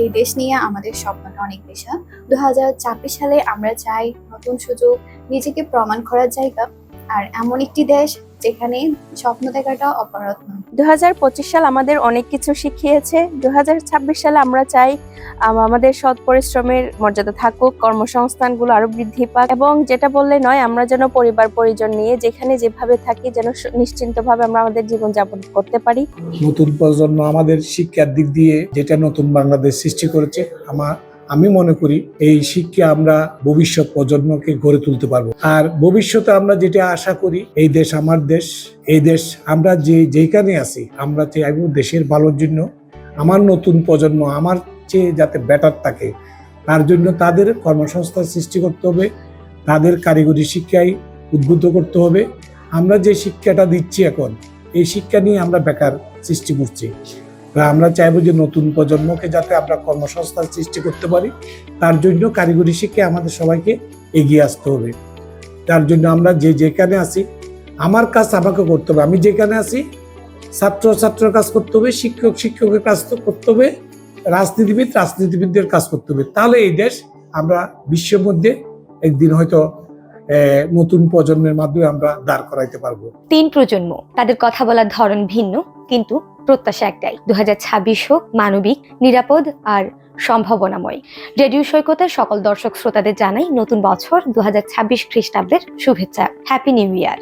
এই দেশ নিয়ে আমাদের স্বপ্নটা অনেক বিশাল। দু সালে আমরা চাই নতুন সুযোগ, নিজেকে প্রমাণ করার জায়গা, আর এমন একটি দেশ যেখানে স্বপ্ন দেখাটা অপরাধ নয়। দু সাল আমাদের অনেক কিছু শিখিয়েছে। দু সালে আমরা চাই আমাদের সৎ পরিশ্রমের মর্যাদা থাকুক কর্মসংস্থানগুলো আরও বৃদ্ধি পাক এবং যেটা বললে নয় আমরা যেন পরিবার পরিজন নিয়ে যেখানে যেভাবে থাকি যেন নিশ্চিন্তভাবে আমরা আমাদের জীবন যাপন করতে পারি। নতুন প্রজন্ম আমাদের শিক্ষার দিক দিয়ে যেটা নতুন বাংলাদেশ সৃষ্টি করেছে আমার আমি মনে করি এই শিক্ষা আমরা ভবিষ্যৎ প্রজন্মকে গড়ে তুলতে পারব। আর ভবিষ্যতে আমরা যেটা আশা করি, এই দেশ আমার দেশ, এই দেশ আমরা যে যেখানে আছি, আমরা চাইব দেশের ভালোর জন্য আমার নতুন প্রজন্ম আমার চেয়ে যাতে বেটার থাকে, তার জন্য তাদের কর্মসংস্থান সৃষ্টি করতে হবে, তাদের কারিগরি শিক্ষায় উদ্বুদ্ধ করতে হবে। আমরা যে শিক্ষাটা দিচ্ছি এখন, এই শিক্ষা নিয়ে আমরা বেকার সৃষ্টি করছি। আমরা চাইব যে নতুন প্রজন্মকে যাতে আমরা কর্মসংস্থান সৃষ্টি করতে পারি, তার জন্য কারিগরি শিক্ষায় আমাদের সবাইকে এগিয়ে আসতে হবে। তার জন্য আমরা যে যেখানে আছি, আমার কাজ আমাকে করতে হবে, আমি যেখানে আছি ছাত্র ছাত্রের কাজ করতে হবে, শিক্ষক শিক্ষকের কাজ করতে হবে, রাজনীতিবিদ রাজনীতিবিদদের কাজ করতে হবে। তাহলে এই দেশ আমরা বিশ্বের মধ্যে একদিন হয়তো নতুন প্রজন্মের মাধ্যমে আমরা দাঁড় করাইতে পারব। তিন প্রজন্ম, তাদের কথা বলার ধরন ভিন্ন, কিন্তু প্রত্যাশা একটাই দু হোক মানবিক, নিরাপদ আর সম্ভাবনাময়। রেডিও সৈকতের সকল দর্শক শ্রোতাদের জানাই নতুন বছর দু হাজার ছাব্বিশ খ্রিস্টাব্দের শুভেচ্ছা। Happy new year